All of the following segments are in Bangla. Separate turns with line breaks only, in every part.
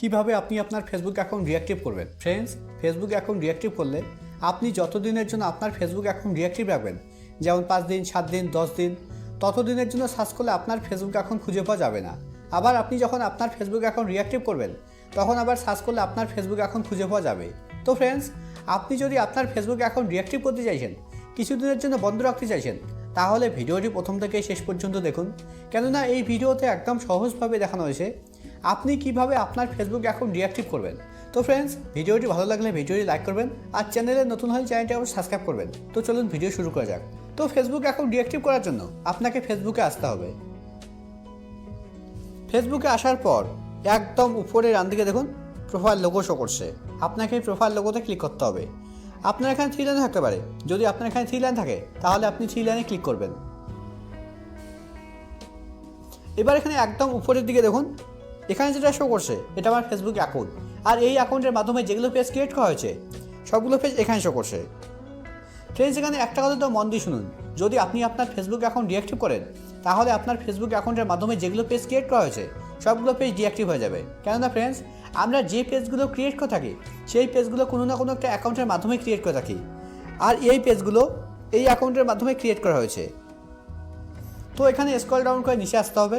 কীভাবে আপনি আপনার ফেসবুক অ্যাকাউন্ট রিঅ্যাক্টিভ করবেন? ফ্রেন্ডস ফেসবুক অ্যাকাউন্ট রিঅ্যাক্টিভ করলে আপনি যতদিনের জন্য আপনার ফেসবুক অ্যাকাউন্ট রিঅ্যাক্টিভ রাখবেন, যেমন পাঁচ দিন, সাত দিন, দশ দিন, ততদিনের জন্য সার্চ করলে আপনার ফেসবুক অ্যাকাউন্ট খুঁজে পাওয়া যাবে না। আবার আপনি যখন আপনার ফেসবুক অ্যাকাউন্ট রিঅ্যাক্টিভ করবেন, তখন আবার সার্চ করলে আপনার ফেসবুক অ্যাকাউন্ট খুঁজে পাওয়া যাবে। তো ফ্রেন্ডস আপনি যদি আপনার ফেসবুক অ্যাকাউন্ট রিঅ্যাক্টিভ করতে চাইছেন, কিছুদিনের জন্য বন্ধ রাখতে চাইছেন, তাহলে ভিডিওটি প্রথম থেকে শেষ পর্যন্ত দেখুন। কেননা এই ভিডিওতে একদম সহজভাবে দেখানো হয়েছে আপনি কীভাবে আপনার ফেসবুক অ্যাকাউন্ট রিঅ্যাক্টিভ করবেন? তো ফ্রেন্ডস ভিডিওটি ভালো লাগলে ভিডিওটি লাইক করবেন আর চ্যানেলে নতুন হলে চ্যানেলটি আবার সাবস্ক্রাইব করবেন। তো চলুন ভিডিও শুরু করা যাক। তো ফেসবুক অ্যাকাউন্ট রিঅ্যাক্টিভ করার জন্য আপনাকে ফেসবুকে আসতে হবে। ফেসবুকে আসার পর একদম উপরে ডান দিকে দেখুন প্রোফাইল লোগো শো করছে। আপনাকে প্রোফাইল লোগোতে ক্লিক করতে হবে। আপনার এখানে থ্রি লাইন থাকতে পারে। যদি আপনার এখানে থ্রি লাইন থাকে, তাহলে আপনি থ্রি লাইনে ক্লিক করবেন। এবার এখানে একদম উপরের দিকে দেখুন এখানে যেটা শো করছে, এটা আমার ফেসবুক অ্যাকাউন্ট আর এই অ্যাকাউন্টের মাধ্যমে যেগুলো পেজ ক্রিয়েট করা হয়েছে, সবগুলো পেজ এখানে শো করছে। ফ্রেন্ডস এখানে একটা কথা তো মন দিয়ে শুনুন। যদি আপনি আপনার ফেসবুক অ্যাকাউন্ট ডিঅ্যাক্টিভ করেন, তাহলে আপনার ফেসবুক অ্যাকাউন্টের মাধ্যমে যেগুলো পেজ ক্রিয়েট করা হয়েছে, সবগুলো পেজ ডিঅ্যাক্টিভ হয়ে যাবে। কেননা ফ্রেন্ডস আমরা যে পেজগুলো ক্রিয়েট করে থাকি, সেই পেজগুলো কোনো না কোনো একটা অ্যাকাউন্টের মাধ্যমে ক্রিয়েট করে থাকি। আর এই পেজগুলো এই অ্যাকাউন্টের মাধ্যমে ক্রিয়েট করা হয়েছে। তো এখানে স্ক্রল ডাউন করে নিচে আসতে হবে।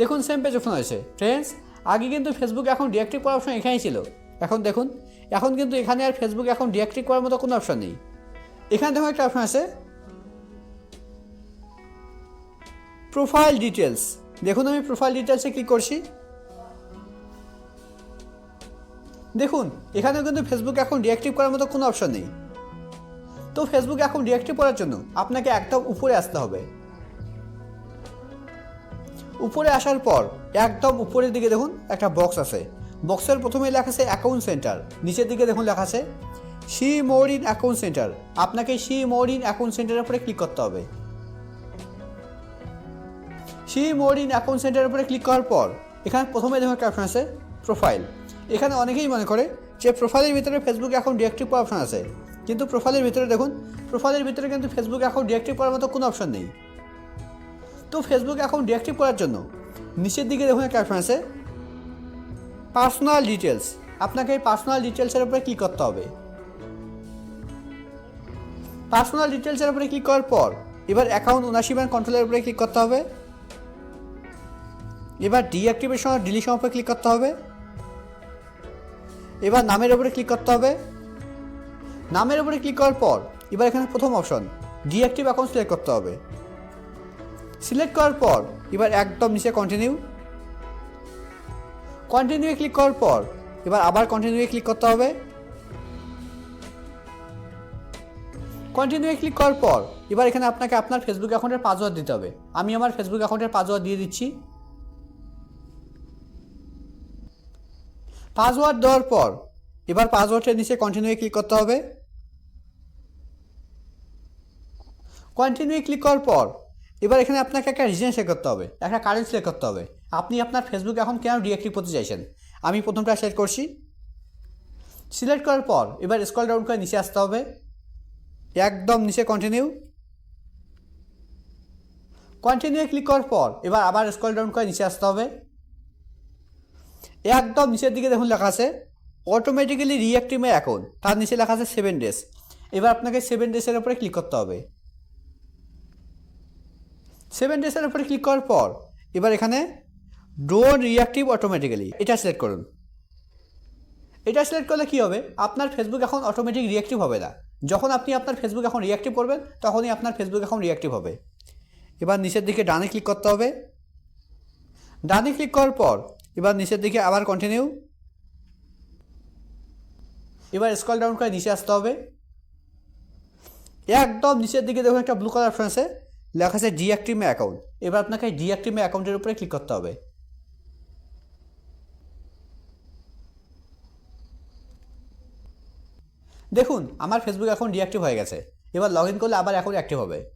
দেখুন সেম পেজ ওপেন হয়েছে ফ্রেন্ডস আগে কিন্তু ফেসবুক এখন ডিঅ্যাক্টিভ করার অপশন এখানেই ছিল। এখন দেখুন, এখন কিন্তু এখানে আর ফেসবুক এখন ডিঅ্যাক্টিভ করার মতো কোনো অপশন নেই। এখানে দেখুন একটা অপশন আছে প্রোফাইল ডিটেলস দেখুন আমি প্রোফাইল ডিটেলসে ক্লিক করছি। দেখুন, এখানেও কিন্তু ফেসবুক এখন ডিঅ্যাক্টিভ করার মতো কোনো অপশন নেই। তো ফেসবুক এখন ডিঅ্যাক্টিভ করার জন্য আপনাকে একদম উপরে আসতে হবে। উপরে আসার পর একদম উপরের দিকে দেখুন একটা বক্স আছে। বক্সের প্রথমে লেখা আছে অ্যাকাউন্ট সেন্টার নিচের দিকে দেখুন লেখা আছে see more in account centre আপনাকে সি মোর ইন অ্যাকাউন্ট সেন্টারের উপরে ক্লিক করতে হবে। সি মোর ইন অ্যাকাউন্ট সেন্টারের উপরে ক্লিক করার পর, এখানে প্রথমে দেখুন একটা অপশন আছে প্রোফাইল এখানে অনেকেই মনে করে যে প্রোফাইলের ভিতরে ফেসবুক ডিঅ্যাক্টিভ করার অপশন আছে। কিন্তু প্রোফাইলের ভিতরে দেখুন প্রোফাইলের ভিতরে কিন্তু ফেসবুক অ্যাকাউন্ট ডিঅ্যাক্টিভ করার মতো কোনো অপশন নেই। তো ফেসবুক অ্যাকাউন্ট ডিঅ্যাক্টিভ করার জন্য। নিচের দিকে দেখুন একটা অপশন আছে। পার্সোনাল ডিটেলস আপনাকে এই পার্সোনাল ডিটেলসের উপরে ক্লিক করতে হবে। পার্সোনাল ডিটেলসের উপরে ক্লিক করার পর, এবার অ্যাকাউন্ট ওনারশিপ অ্যান্ড কন্ট্রোলের উপরে ক্লিক করতে হবে। এবার ডিঅ্যাক্টিভেশন আর ডিলিশন উপরে ক্লিক করতে হবে। এবার নামের উপরে ক্লিক করতে হবে। নামের উপরে ক্লিক করার পর, এবার এখানে প্রথম অপশন ডিঅ্যাক্টিভ অ্যাকাউন্ট সিলেক্ট করতে হবে। সিলেক্ট করার পর, এবার একদম নিচে কন্টিনিউ কন্টিনিউয়ে ক্লিক করার পর, এবার আবার কন্টিনিউয়ে ক্লিক করতে হবে। কন্টিনিউয়ে ক্লিক করার পর, এবার এখানে আপনাকে আপনার ফেসবুক অ্যাকাউন্টের পাসওয়ার্ড দিতে হবে। আমি আমার ফেসবুক অ্যাকাউন্টের পাসওয়ার্ড দিয়ে দিচ্ছি। পাসওয়ার্ড দেওয়ার পর, এবার পাসওয়ার্ডের নিচে কন্টিনিউয়ে ক্লিক করতে হবে। কন্টিনিউয়ে ক্লিক করার পর এবার এখানে আপনাকে একটা রিজন সিলেক্ট করতে হবে, একটা কারেন্ট সিলেক্ট করতে হবে। আপনি আপনার ফেসবুক এখন কেন ডিঅ্যাক্টিভ করতে চাইছেন? আমি প্রথমটা সিলেক্ট করছি। সিলেক্ট করার পর এবার স্ক্রল ডাউন করে নিচে আসতে হবে। একদম নিচে কন্টিনিউ কন্টিনিউ ক্লিক করার পর এবার আবার স্ক্রল ডাউন করে নিচে আসতে হবে। একদম নিচের দিকে দেখুন লেখা আছে অটোমেটিক্যালি রিঅ্যাক্টিভ মাই অ্যাকাউন্ট তার নিচে লেখা আছে সেভেন ডেজ এবার আপনাকে সেভেন ডেজের উপরে ক্লিক করতে হবে। সেভেন ডেজের উপরে ক্লিক করার পর, এবার এখানে ডোন্ট রিঅ্যাক্টিভ অটোমেটিক্যালি এটা সিলেক্ট করুন। এটা সিলেক্ট করলে কী হবে? আপনার ফেসবুক এখন অটোমেটিক রিয়াক্টিভ হবে না। যখন আপনি আপনার ফেসবুক এখন রিয়াক্টিভ করবেন, তখনই আপনার ফেসবুক এখন রিঅ্যাক্টিভ হবে। এবার নিচের দিকে ডানে ক্লিক করতে হবে। ডানে ক্লিক করার পর, এবার নিচের দিকে আবার কন্টিনিউ এবার স্কল ডাউন করে নিচে আসতে হবে। একদম নিচের দিকে দেখুন একটা ব্লু কালার অপশন আছে। লেখা আছে ডিঅ্যাক্টিভ অ্যাকাউন্ট। এবার আপনাকে ডিঅ্যাক্টিভ মে অ্যাকাউন্টের উপরে ক্লিক করতে হবে। দেখুন, আমার ফেসবুক অ্যাকাউন্ট ডিঅ্যাক্টিভ হয়ে গেছে। এবার লগ ইন করলে আবার অ্যাকাউন্ট অ্যাক্টিভ হবে।